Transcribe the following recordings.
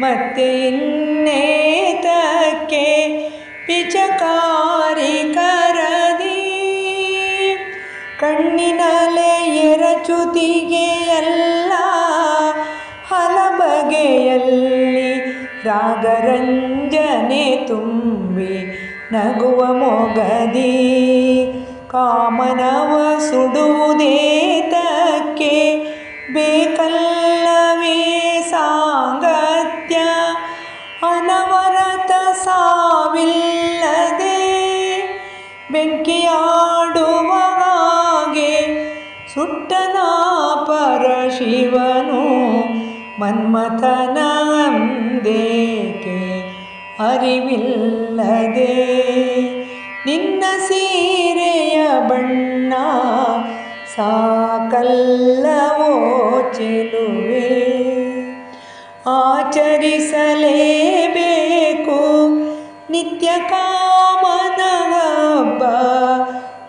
ಮತ್ತೆ ಇನ್ನೇತಕ್ಕೆ ಪಿಚಕಾರಿ ಕರದಿ. ಕಣ್ಣಿನಲೆ ಎರಚುತಿಗೆ ಎಲ್ಲ ಹಲಬಗೆಯಲ್ಲಿ ರಾಗರಂಜನೆ ತುಂಬಿ ನಗುವ ಮೊಗದಿ. ಕಾಮನವ ಸುಡುವುದೇತಕ್ಕೆ ಬೇಕಲ್ಲವೇ ಸುಟ್ಟನ ಪರಶಿವನು ಮನ್ಮಥನ ಅಂದೇಕೆ? ಅರಿವಿಲ್ಲದೆ ನಿನ್ನ ಸೀರೆಯ ಬಣ್ಣ ಸಾಕಲ್ಲವೋ ಚೆಲುವೆ? ಆಚರಿಸಲೇಬೇಕು ನಿತ್ಯ ಕಾಮನ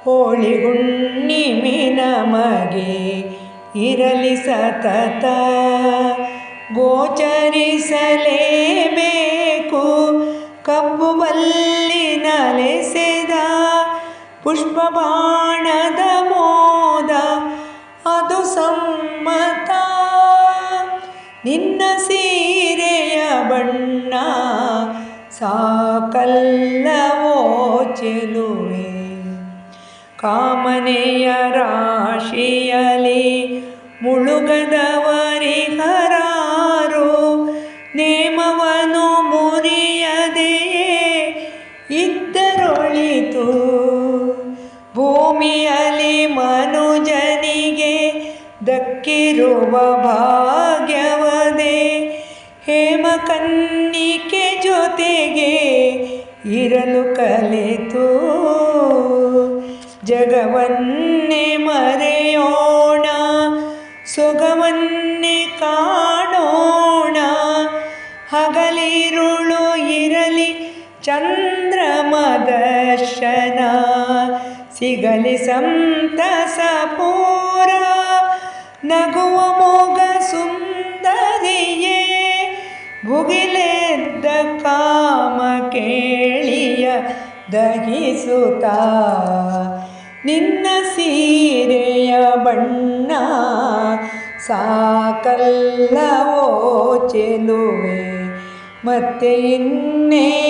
ಹೋಳಿ ಹುಣ್ಣಿಮೆ ನಮಗೆ ಇರಲಿ ಸತತ. ಗೋಚರಿಸಲೇಬೇಕು ಕಬ್ಬು ಬಲ್ಲಿನಲೆಸೆದ ಪುಷ್ಪ ಬಾಣದ ಮೋದ. ಅದು ಸಮ್ಮತ. ನಿನ್ನ ಸೀರೆಯ ಬಣ್ಣ ಸಾಕಲ್ಲವೋ ಚೆಲುವೆ ಕಾಮನೆಯ ರಾಶಿಯಲಿ ಮುಳುಗದವರಿಗರಾರು. ನೇಮವನು ಮುರಿಯದೆಯೇ ಇದ್ದರೊಳಿತು. ಭೂಮಿಯಲ್ಲಿ ಮನುಜನಿಗೆ ದಕ್ಕಿರುವ ಭಾಗ್ಯವದೇ. ಹೇಮಕನ್ನಿಕೆ ಜೊತೆಗೆ ಇರಲು ಕಲಿತು. ಜಗವನ್ನೇ ಮರೆಯೋಣ ಸೊಗವನ್ನೇ ಕಾಣೋಣ ಹಗಲಿರುಳು ಇರಲಿ ಚಂದ್ರಮ ದರ್ಶನ ಸಿಗಲಿ ಸಂತಸ ಪೂರ. ನಗುವ ಮೋಗ ಸುಂದರಿಯೇ, ಭುಗಿಲೆದ್ದ ಕಾಮ ಕೇಳಿಯ ದಹಿಸುತ್ತ. ನಿನ್ನ ಸೀರೆಯ ಬಣ್ಣ ಸಾಕಲ್ಲವೋ ಚೆಲುವೆ ಮತ್ತೆ ಇನ್ನೇತಕ್ಕೆ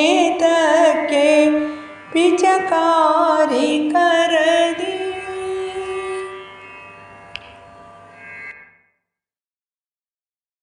ಪಿಚಕಾರಿ ಕರ